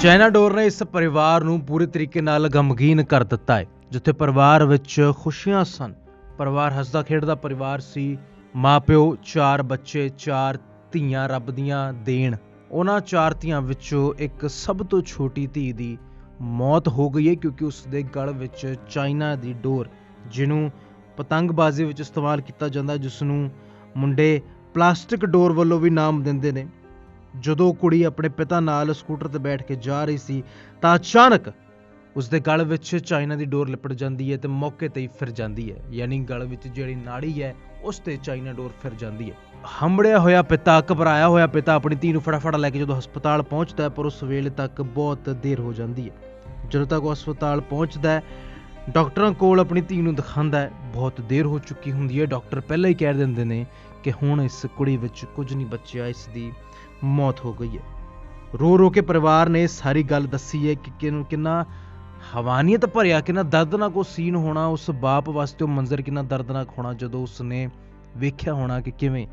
China ਡੋਰ ਨੇ ਇਸ ਪਰਿਵਾਰ ਨੂੰ ਪੂਰੇ ਤਰੀਕੇ ਨਾਲ ਗਮਗੀਨ ਕਰ ਦਿੱਤਾ ਹੈ, ਜਿੱਥੇ ਪਰਿਵਾਰ ਵਿੱਚ ਖੁਸ਼ੀਆਂ ਸਨ। ਪਰਿਵਾਰ ਹੱਸਦਾ ਖੇਡਦਾ ਪਰਿਵਾਰ ਸੀ, ਮਾਪਿਓ, ਚਾਰ ਬੱਚੇ, ਚਾਰ ਧੀਆਂ ਰੱਬ ਦੀਆਂ ਦੇਣ। ਉਹਨਾਂ ਚਾਰ ਧੀਆਂ ਵਿੱਚੋਂ ਇੱਕ ਸਭ ਤੋਂ ਛੋਟੀ ਧੀ ਦੀ ਮੌਤ ਹੋ ਗਈ ਹੈ, ਕਿਉਂਕਿ ਉਸ ਦੇ ਗਲ ਵਿੱਚ ਚਾਈਨਾ ਦੀ ਡੋਰ, ਜਿਹਨੂੰ ਪਤੰਗਬਾਜ਼ੀ ਵਿੱਚ ਇਸਤੇਮਾਲ ਕੀਤਾ ਜਾਂਦਾ ਜਿਸ ਨੂੰ ਮੁੰਡੇ ਪਲਾਸਟਿਕ ਡੋਰ ਵੱਲੋਂ ਵੀ ਨਾਮ ਦਿੰਦੇ ਨੇ। ਜਦੋਂ ਕੁੜੀ ਆਪਣੇ ਪਿਤਾ ਨਾਲ ਸਕੂਟਰ ਤੇ ਬੈਠ ਕੇ ਜਾ ਰਹੀ ਸੀ, ਤਾਂ ਅਚਾਨਕ ਉਸ ਦੇ ਗਲ ਵਿੱਚ ਚਾਈਨਾ ਦੀ ਡੋਰ ਲਿਪਟ ਜਾਂਦੀ ਹੈ ਤੇ ਮੌਕੇ ਤੇ ਹੀ ਫਿਰ ਜਾਂਦੀ ਹੈ। ਯਾਨੀ ਗਲ ਵਿੱਚ ਜਿਹੜੀ ਨਾੜੀ ਹੈ, ਉਸ ਤੇ ਚਾਈਨਾ ਡੋਰ ਫਿਰ ਜਾਂਦੀ ਹੈ। ਹੰਬੜਿਆ ਹੋਇਆ ਪਿਤਾ, ਘਬਰਾਇਆ ਹੋਇਆ ਪਿਤਾ ਆਪਣੀ ਧੀ ਨੂੰ ਫਟਾਫਟ ਲੈ ਕੇ ਜਦੋਂ ਹਸਪਤਾਲ ਪਹੁੰਚਦਾ ਹੈ, ਪਰ ਉਸ ਵੇਲੇ ਤੱਕ ਬਹੁਤ ਦੇਰ ਹੋ ਜਾਂਦੀ ਹੈ। ਜਦੋਂ ਤੱਕ ਉਹ ਹਸਪਤਾਲ ਪਹੁੰਚਦਾ ਹੈ, ਡਾਕਟਰਾਂ ਕੋਲ ਆਪਣੀ ਧੀ ਨੂੰ ਦਿਖਾਉਂਦਾ ਹੈ, ਬਹੁਤ ਦੇਰ ਹੋ ਚੁੱਕੀ ਹੁੰਦੀ ਹੈ। ਡਾਕਟਰ ਪਹਿਲਾਂ ਹੀ ਕਹਿ ਦਿੰਦੇ ਨੇ ਕਿ ਹੁਣ ਇਸ ਕੁੜੀ ਵਿੱਚ ਕੁਝ ਨਹੀਂ ਬਚਿਆ, ਇਸ ਦੀ ਮੌਤ ਹੋ ਗਈ ਹੈ। ਰੋ ਰੋ ਕੇ ਪਰਿਵਾਰ ਨੇ ਸਾਰੀ ਗੱਲ ਦੱਸੀ ਹੈ ਕਿ ਕਿਨ- ਕਿੰਨਾ ਹਵਾਨੀਅਤ ਭਰਿਆ, ਕਿੰਨਾ ਦਰਦਨਾਕ ਉਹ ਸੀਨ ਹੋਣਾ, ਉਸ ਬਾਪ ਵਾਸਤੇ ਉਹ ਮੰਜ਼ਰ ਕਿੰਨਾ ਦਰਦਨਾਕ ਹੋਣਾ, ਜਦੋਂ ਉਸਨੇ ਵੇਖਿਆ ਹੋਣਾ ਕਿ ਕਿਵੇਂ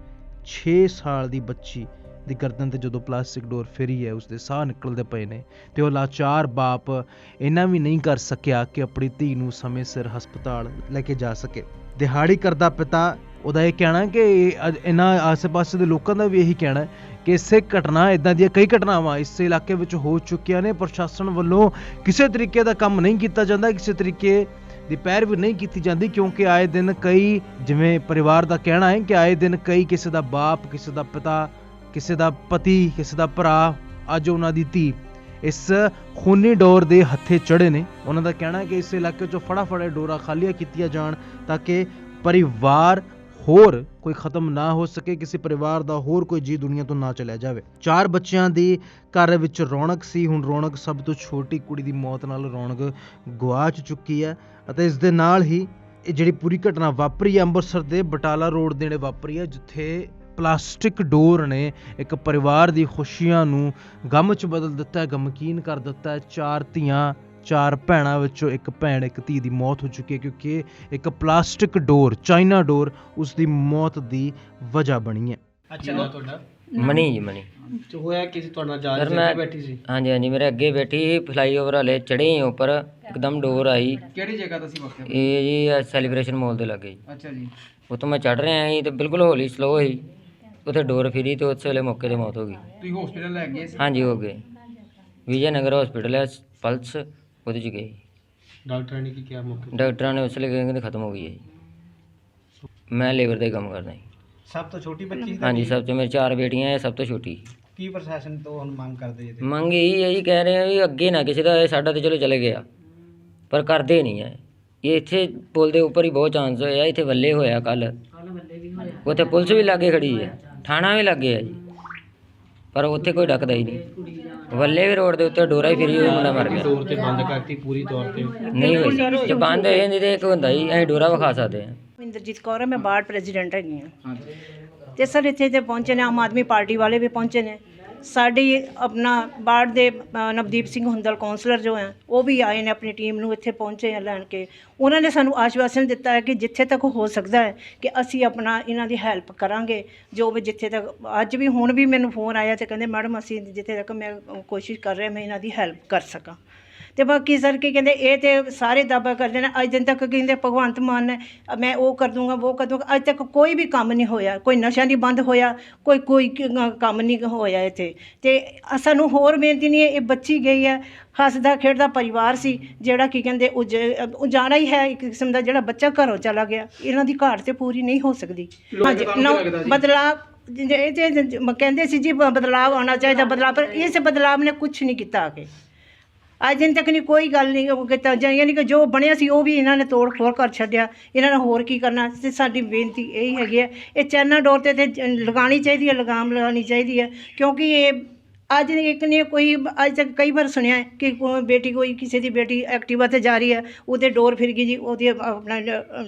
6 ਸਾਲ ਦੀ ਬੱਚੀ ਦੀ ਗਰਦਨ ਤੇ ਜਦੋਂ ਪਲਾਸਟਿਕ ਡੋਰ ਫੇਰੀ ਹੈ, ਉਸਦੇ ਸਾਹ ਨਿਕਲਦੇ ਪਏ ਨੇ ਤੇ ਉਹ ਲਾਚਾਰ ਬਾਪ ਇਹਨਾਂ ਵੀ ਨਹੀਂ ਕਰ ਸਕਿਆ ਕਿ ਆਪਣੀ ਧੀ ਨੂੰ ਸਮੇਂ ਸਿਰ ਹਸਪਤਾਲ ਲੈ ਕੇ ਜਾ ਸਕੇ। ਦਿਹਾੜੀ ਕਰਦਾ ਪਿਤਾ, ਉਹਦਾ ਇਹ ਕਹਿਣਾ ਕਿ ਇਹ ਅੱਜ ਇਹਨਾਂ ਆਸ-ਪਾਸੇ ਦੇ ਲੋਕਾਂ ਦਾ ਵੀ ਇਹੀ ਕਹਿਣਾ ਕਿ ਇਸੇ ਘਟਨਾ ਇਦਾਂ ਦੀਆਂ ਕਈ ਘਟਨਾਵਾਂ ਇਸ ਇਲਾਕੇ ਵਿੱਚ ਹੋ ਚੁੱਕੀਆਂ ਨੇ। ਪ੍ਰਸ਼ਾਸਨ ਵੱਲੋਂ ਕਿਸੇ ਤਰੀਕੇ ਦਾ ਕੰਮ ਨਹੀਂ ਕੀਤਾ ਜਾਂਦਾ, ਕਿਸੇ ਤਰੀਕੇ ਦੀ ਪੈਰਵੀ ਨਹੀਂ ਕੀਤੀ ਜਾਂਦੀ, ਕਿਉਂਕਿ ਆਏ ਦਿਨ ਕਈ, ਜਿਵੇਂ ਪਰਿਵਾਰ ਦਾ ਕਹਿਣਾ ਹੈ ਕਿ ਆਏ ਦਿਨ ਕਈ ਕਿਸੇ ਦਾ ਬਾਪ, ਕਿਸੇ ਦਾ ਪਿਤਾ, ਕਿਸੇ ਦਾ ਪਤੀ, ਕਿਸੇ ਦਾ ਭਰਾ, ਅੱਜ ਉਹਨਾਂ ਦੀ ਧੀ ਇਸ ਖੂਨੀ ਡੋਰ ਦੇ ਹੱਥੇ ਚੜੇ ਨੇ। ਉਹਨਾਂ ਦਾ ਕਹਿਣਾ ਹੈ ਕਿ ਇਸ ਇਲਾਕੇ 'ਚੋਂ ਫੜਾਫੜੇ ਡੋਰਾ ਖਾਲੀਆਂ ਕੀਤੀਆਂ ਜਾਣ ਤਾਂ ਕਿ ਪਰਿਵਾਰ ਹੋਰ ਕੋਈ ਖਤਮ ਨਾ ਹੋ ਸਕੇ, ਕਿਸੇ ਪਰਿਵਾਰ ਦਾ ਹੋਰ ਕੋਈ ਜੀ ਦੁਨੀਆ ਤੋਂ ਨਾ ਚਲਿਆ ਜਾਵੇ। ਚਾਰ ਬੱਚਿਆਂ ਦੀ ਘਰ ਵਿੱਚ ਰੌਣਕ ਸੀ। ਹੁਣ ਰੌਣਕ ਸਭ ਤੋਂ ਛੋਟੀ ਕੁੜੀ ਦੀ ਮੌਤ ਨਾਲ ਰੌਣਕ ਗੁਆਚ ਚੁੱਕੀ ਹੈ ਅਤੇ ਇਸ ਦੇ ਨਾਲ ਹੀ ਇਹ ਜਿਹੜੀ ਪੂਰੀ ਘਟਨਾ ਵਾਪਰੀ ਹੈ, ਅੰਮ੍ਰਿਤਸਰ ਦੇ ਬਟਾਲਾ ਰੋਡ ਦੇ ਨੇੜੇ ਵਾਪਰੀ ਹੈ, ਜਿੱਥੇ ਪਲਾਸਟਿਕ ਡੋਰ ਨੇ ਇੱਕ ਪਰਿਵਾਰ ਦੀ ਖੁਸ਼ੀਆਂ ਨੂੰ ਗਮ 'ਚ ਬਦਲ ਦਿੱਤਾ ਹੈ ਗਮਕੀਨ ਕਰ ਦਿੱਤਾ ਹੈ। ਚਾਰ ਧੀਆਂ ਚਾਰ ਭੈਣਾਂ ਵਿੱਚੋਂ ਇੱਕ ਭੈਣ ਇੱਕ ਧੀ ਦੀ ਮੌਤ ਹੋ ਚੁੱਕੀ ਹੈ ਕਿਉਂਕਿ ਇੱਕ ਪਲਾਸਟਿਕ ਡੋਰ ਚਾਈਨਾ ਡੋਰ ਉਸ ਦੀ ਮੌਤ ਦੀ ਵਜ੍ਹਾ ਬਣੀ ਹੈ। ਅੱਛਾ ਤੁਹਾਡਾ? ਮਨੀ ਜੀ ਮਨੀ। ਤੇ ਹੋਇਆ ਕਿਸੇ ਤੁਹਾਡੇ? ਨਾਲ ਜਾ ਸਰ, ਰਹੀ ਮੈਂ- ਬੈਠੀ ਸੀ? ਹਾਂਜੀ ਹਾਂਜੀ ਮੇਰੇ ਅੱਗੇ ਬੈਠੀ ਫਲਾਈਓਵਰ ਵਾਲੇ ਚੜੇ ਉੱਪਰ ਇੱਕਦਮ ਡੋਰ ਆਈ। ਕਿਹੜੀ ਜਗ੍ਹਾ ਤੇ ਸੀ ਵਕਤ ਇਹ ਜੀ ਸੈਲੀਬ੍ਰੇਸ਼ਨ ਮਾਲ ਦੇ ਲੱਗੇ ਜੀ। ਅੱਛਾ ਜੀ। ਉੱਥੋਂ ਮੈਂ ਚੜ ਰਿਹਾ ਸੀ ਤੇ ਬਿਲਕੁਲ ਹੌਲੀ ਸਲੋ ਸੀ ਉੱਥੇ ਡੋਰ ਫਿਰੀ ਤੇ ਉਸ ਵੇਲੇ ਮੌਕੇ ਤੇ ਮੌਤ ਹੋ ਗਈ। ਤੁਸੀਂ ਹਸਪੀਟਲ ਲੈ ਗਏ ਸੀ? ਹਾਂਜੀ ਹੋ ਗਏ। ਵਿਜੇ ਨਗਰ ਹਸਪੀਟਲ ਹੈ ਪਲਸ ਉਹਦੇ ਚ ਗਏ। ਡਾਕਟਰਾਂ ਨੇ ਕੀ ਕਿਹਾ ਮੌਕੇ ਡਾਕਟਰਾਂ ਨੇ ਉਸ ਵੇਲੇ ਕਹਿੰਦੇ ਖਤਮ ਹੋ ਗਈ ਹੈ ਜੀ। ਮੈਂ ਲੇਬਰ ਦਾ ਹੀ ਕੰਮ ਕਰਦਾ ਜੀ। ਸਭ ਤੋਂ ਛੋਟੀ ਬੱਚੀ ਸੀ ਹਾਂਜੀ ਸਭ ਤੋਂ ਮੇਰੇ ਚਾਰ ਬੇਟੀਆਂ ਇਹ ਸਭ ਤੋਂ ਛੋਟੀ। ਕੀ ਪ੍ਰਸ਼ਾਸਨ ਤੋਂ ਹੁਣ ਮੰਗ ਕਰਦੇ ਜੀ ਮੰਗ ਇਹੀ ਹੈ ਜੀ ਕਹਿ ਰਹੇ ਆ ਵੀ ਅੱਗੇ ਨਾ ਕਿਸੇ ਦਾ ਇਹ ਸਾਡਾ ਤੇ ਚਲੋ ਚਲੇ ਗਿਆ। ਪਰ ਕਰਦੇ ਨਹੀਂ ਹੈ। ਇਹ ਇੱਥੇ ਪੁਲ ਦੇ ਉੱਪਰ ਹੀ ਬਹੁਤ ਚਾਂਸ ਹੋਇਆ ਇੱਥੇ ਵੱਲੇ ਹੋਇਆ ਕੱਲ ਉੱਥੇ ਪੁਲਿਸ ਵੀ ਲਾਗੇ ਖੜੀ ਹੈ। ਥਾਣਾ ਵੀ ਲੱਗੇ ਹੈ ਜੀ। ਪਰ ਉੱਥੇ ਕੋਈ ਡੱਕਦਾ ਹੀ ਨਹੀਂ। ਵੱਲੇ ਵੀ ਰੋਡ ਦੇ ਉੱਤੇ ਡੋਰਾ ਹੀ ਫਿਰੀ ਹੋਈ ਮੁੰਡਾ ਮਰ ਗਿਆ। ਤੌਰ ਤੇ ਬੰਦ ਕਰਤੀ ਪੂਰੀ ਤੌਰ ਤੇ। ਨਹੀਂ ਹੋਈ। ਜੇ ਬੰਦ ਹੋ ਜਾਂਦੀ ਤੇ ਇੱਕ ਹੁੰਦਾ ਜੀ ਅਸੀਂ ਡੋਰਾ ਵਿਖਾ ਸਕਦੇ ਹਾਂ। ਇੰਦਰਜੀਤ ਕੌਰ ਹੈ ਮੈਂ ਬਾਰਡ ਪ੍ਰੈਜ਼ੀਡੈਂਟ ਹੈਗੀ ਹਾਂ ਹਾਂਜੀ। ਤੇ ਸਰ ਇੱਥੇ ਤੇ ਪਹੁੰਚੇ ਨੇ ਆਮ ਆਦਮੀ ਪਾਰਟੀ ਵਾਲੇ ਵੀ ਪਹੁੰਚੇ ਨੇ। ਸਾਡੀ ਆਪਣਾ ਬਾਰਡ ਦੇ ਨਵਦੀਪ ਸਿੰਘ ਹੁੰਦਲ ਕਾਉਂਸਲਰ ਜੋ ਹੈ, ਉਹ ਵੀ ਆਏ ਨੇ ਆਪਣੀ ਟੀਮ ਨੂੰ ਇੱਥੇ ਪਹੁੰਚੇ ਆ ਲੈਣ ਕੇ। ਉਹਨਾਂ ਨੇ ਸਾਨੂੰ ਆਸ਼ਵਾਸਨ ਦਿੱਤਾ ਹੈ ਕਿ ਜਿੱਥੇ ਤੱਕ ਹੋ ਸਕਦਾ ਹੈ ਕਿ ਅਸੀਂ ਆਪਣਾ ਇਹਨਾਂ ਦੀ ਹੈਲਪ ਕਰਾਂਗੇ। ਜੋ ਵੀ ਜਿੱਥੇ ਤੱਕ, ਅੱਜ ਵੀ ਹੁਣ ਵੀ ਮੈਨੂੰ ਫੋਨ ਆਇਆ ਤੇ ਕਹਿੰਦੇ, ਮੈਡਮ, ਅਸੀਂ ਜਿੱਥੇ ਤੱਕ ਮੈਂ ਕੋਸ਼ਿਸ਼ ਕਰ ਰਿਹਾ, ਮੈਂ ਇਹਨਾਂ ਦੀ ਹੈਲਪ ਕਰ ਸਕਾਂ। ਤੇ ਬਾਕੀ ਸਰ ਕੀ ਕਹਿੰਦੇ ਇਹ ਤੇ ਸਾਰੇ ਦਾਅਵਾ ਕਰਦੇ ਨੇ ਅੱਜ ਦਿਨ ਤੱਕ ਕਹਿੰਦੇ ਭਗਵੰਤ ਮਾਨ ਨੇ ਮੈਂ ਉਹ ਕਰ ਦੂੰਗਾ ਉਹ ਕਰ ਦੂੰਗਾ ਅੱਜ ਤੱਕ ਕੋਈ ਵੀ ਕੰਮ ਨਹੀਂ ਹੋਇਆ ਕੋਈ ਨਸ਼ਾ ਨਹੀਂ ਬੰਦ ਹੋਇਆ ਕੋਈ ਕੋਈ ਕੰਮ ਨਹੀਂ ਹੋਇਆ ਇੱਥੇ। ਤੇ ਸਾਨੂੰ ਹੋਰ ਬੇਨਤੀ ਨਹੀਂ ਹੈ ਇਹ ਬੱਚੀ ਗਈ ਹੈ ਹੱਸਦਾ ਖੇਡਦਾ ਪਰਿਵਾਰ ਸੀ ਜਿਹੜਾ ਕੀ ਕਹਿੰਦੇ ਉਜ ਉਜਾੜਾ ਹੀ ਹੈ ਇੱਕ ਕਿਸਮ ਦਾ ਜਿਹੜਾ ਬੱਚਾ ਘਰੋਂ ਚਲਾ ਗਿਆ ਇਹਨਾਂ ਦੀ ਘਾਟ ਤੇ ਪੂਰੀ ਨਹੀਂ ਹੋ ਸਕਦੀ। ਹਾਂਜੀ ਨੌ- ਬਦਲਾਵ ਜੇ- ਇਹ ਤੇ ਜ- ਕਹਿੰਦੇ ਸੀ ਜੀ ਬ- ਬਦਲਾਵ ਆਉਣਾ ਚਾਹੀਦਾ ਬਦਲਾਵ ਪਰ ਇਸ ਬਦਲਾਵ ਨੇ ਕੁਝ ਨਹੀਂ ਕੀਤਾ ਆ ਕੇ ਅੱਜ ਦਿਨ ਤੱਕ ਨਹੀਂ ਕੋਈ ਗੱਲ ਨਹੀਂ ਉਹ ਕੀਤਾ। ਜਾਂ ਯਾਨੀ ਕਿ ਜੋ ਬਣਿਆ ਸੀ, ਉਹ ਵੀ ਇਹਨਾਂ ਨੇ ਤੋੜ ਫੋੜ ਕਰ ਛੱਡਿਆ। ਇਹਨਾਂ ਨੇ ਹੋਰ ਕੀ ਕਰਨਾ? ਤੇ ਸਾਡੀ ਬੇਨਤੀ ਇਹੀ ਹੈਗੀ ਹੈ। ਇਹ ਚੈਨਾ ਡੋਰ ਤੇ ਤੇ ਜ- ਲਗਾਉਣੀ ਚਾਹੀਦੀ ਹੈ, ਲਗਾਮ ਲਗਾਉਣੀ ਚਾਹੀਦੀ ਹੈ। ਕਿਉਂਕਿ ਇਹ ਅੱਜ ਇੱਕ ਨੇ ਕੋਈ ਅੱਜ ਤੱਕ ਕਈ ਵਾਰ ਸੁਣਿਆ ਹੈ ਕਿ ਕੋਈ ਬੇਟੀ ਕੋਈ ਕਿਸੇ ਦੀ ਬੇਟੀ ਐਕਟਿਵਾ ਤੇ ਜਾ ਰਹੀ ਹੈ ਉਹਦੇ ਡੋਰ ਫਿਰ ਗਈ ਜੀ ਉਹਦੀ ਆਪਣਾ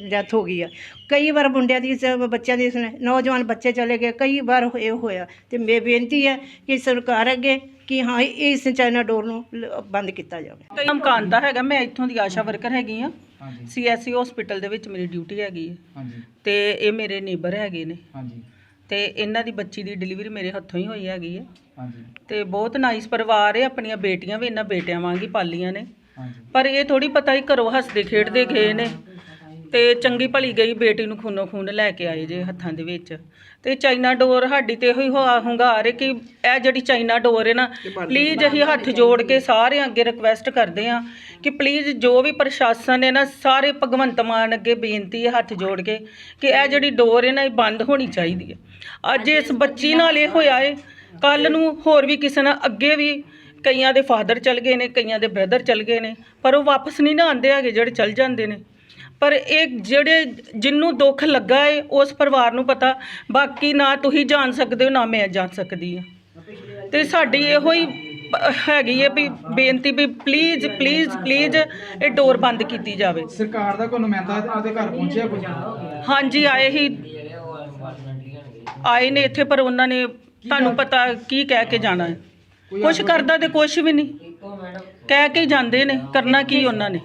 ਡੈਥ ਹੋ ਗਈ ਹੈ ਕਈ ਵਾਰ ਮੁੰਡਿਆਂ ਦੀ ਬੱਚਿਆਂ ਦੀ ਸੁਣੇ ਨੌਜਵਾਨ ਬੱਚੇ ਚਲੇ ਗਏ ਕਈ ਵਾਰ ਇਹ ਹੋਇਆ। ਤੇ ਮੇ ਬੇਨਤੀ ਹੈ ਕਿ ਸਰਕਾਰ ਅੱਗੇ ਕਿ ਹਾਂ ਇਸ ਚਾਈਨਾ ਡੋਰ ਨੂੰ ਬੰਦ ਕੀਤਾ ਜਾਵੇ। ਨਾਮ ਕਾਂਦਾ ਹੈਗਾ ਮੈਂ ਇੱਥੋਂ ਦੀ ਆਸ਼ਾ ਵਰਕਰ ਹੈਗੀ ਆ। ਹਾਂਜੀ। ਸੀਐਸਸੀ ਹਸਪੀਟਲ ਦੇ ਵਿੱਚ ਮੇਰੀ ਡਿਊਟੀ ਹੈਗੀ ਹੈ ਹਾਂਜੀ। ਤੇ ਇਹ ਮੇਰੇ ਨੇਬਰ ਹੈਗੇ ਨੇ। ਹਾਂਜੀ। ਤੇ ਇਹਨਾਂ ਦੀ ਬੱਚੀ ਦੀ ਡਿਲੀਵਰੀ ਮੇਰੇ ਹੱਥੋਂ ਹੀ ਹੋਈ ਹੈਗੀ ਹੈ। ਹਾਂਜੀ। ਤੇ ਬਹੁਤ ਨਾਈਸ ਪਰਿਵਾਰ ਹੈ ਆਪਣੀਆਂ ਬੇਟੀਆਂ ਵੀ ਇਹਨਾਂ ਬੇਟਿਆਂ ਵਾਂਗ ਹੀ ਪਾਲੀਆਂ ਨੇ। ਹਾਂਜੀ। ਪਰ ਇਹ ਥੋੜੀ ਪਤਾ ਹੀ ਘਰੋਂ ਹੱਸਦੇ ਖੇਡਦੇ ਗਏ ਨੇ। ਤੇ ਚੰਗੀ ਭਲੀ ਗਈ ਬੇਟੀ ਨੂੰ ਖੂਨੋ ਖੂਨ ਲੈ ਕੇ ਆਏ ਜੇ ਹੱਥਾਂ ਦੇ ਵਿੱਚ। ਤੇ ਚਾਈਨਾ ਡੋਰ ਸਾਡੀ ਤੇ ਇਹੋ ਹੀ ਹੁਆ- ਹੁੰਗਾਰ ਹੈ ਕਿ ਇਹ ਜਿਹੜੀ ਚਾਈਨਾ ਡੋਰ ਹੈ ਨਾ ਪਲੀਜ਼ ਅਸੀਂ ਹੱਥ ਜੋੜ ਕੇ ਸਾਰਿਆਂ ਅੱਗੇ ਰਿਕਵੈਸਟ ਕਰਦੇ ਹਾਂ ਕਿ ਪਲੀਜ਼ ਜੋ ਵੀ ਪ੍ਰਸ਼ਾਸਨ ਹੈ ਨਾ ਸਾਰੇ ਭਗਵੰਤ ਮਾਨ ਅੱਗੇ ਬੇਨਤੀ ਹੈ ਹੱਥ ਜੋੜ ਕੇ ਕਿ ਇਹ ਜਿਹੜੀ ਡੋਰ ਹੈ ਨਾ ਇਹ ਬੰਦ ਹੋਣੀ ਚਾਹੀਦੀ ਹੈ। ਅੱਜ ਇਸ ਬੱਚੀ ਨਾਲ ਇਹ ਹੋਇਆ ਹੈ ਕੱਲ ਨੂੰ ਹੋਰ ਵੀ ਕਿਸੇ ਨਾਲ ਅੱਗੇ ਵੀ ਕਈਆਂ ਦੇ ਫਾਦਰ ਚਲ ਗਏ ਨੇ ਕਈਆਂ ਦੇ ਬ੍ਰਦਰ ਚਲ ਗਏ ਨੇ ਪਰ ਉਹ ਵਾਪਸ ਨਹੀਂ ਨਾ ਆਉਂਦੇ ਹੈਗੇ ਜਿਹੜੇ ਚਲ ਜਾਂਦੇ ਨੇ। ਪਰ ਇਹ ਜਿਹੜੇ ਜਿੰਨੂੰ ਦੁੱਖ ਲੱਗਾ ਹੈ ਉਸ ਪਰਿਵਾਰ ਨੂੰ ਪਤਾ ਬਾਕੀ ਨਾ ਤੁਸੀਂ ਜਾਣ ਸਕਦੇ ਹੋ ਨਾ ਮੈਂ ਜਾਣ ਸਕਦੀ ਹਾਂ। ਤੇ ਸਾਡੀ ਇਹੋ ਹੀ ਹੈਗੀ ਹੈ ਵੀ ਬੇਨਤੀ ਵੀ ਪਲੀਜ਼ ਪਲੀਜ਼ ਪਲੀਜ਼ ਇਹ ਡੋਰ ਬੰਦ ਕੀਤੀ ਜਾਵੇ। ਸਰਕਾਰ ਦਾ ਕੋਈ ਨੁਮਾਇੰਦਾ ਉਹਦੇ ਘਰ ਪਹੁੰਚਿਆ ਕੋਈ? ਹਾਂਜੀ ਆਏ ਹੀ ਆਏ ਨੇ ਇੱਥੇ ਪਰ ਉਹਨਾਂ ਨੇ ਤੁਹਾਨੂੰ ਪਤਾ ਕੀ ਕਹਿ ਕੇ ਜਾਣਾ ਹੈ। ਕੁਝ ਕਰਦਾ ਤੇ ਕੁਝ ਵੀ ਨਹੀਂ। ਕਹਿ ਕੇ ਜਾਂਦੇ ਨੇ ਕਰਨਾ ਕੀ ਉਹਨਾਂ ਨੇ?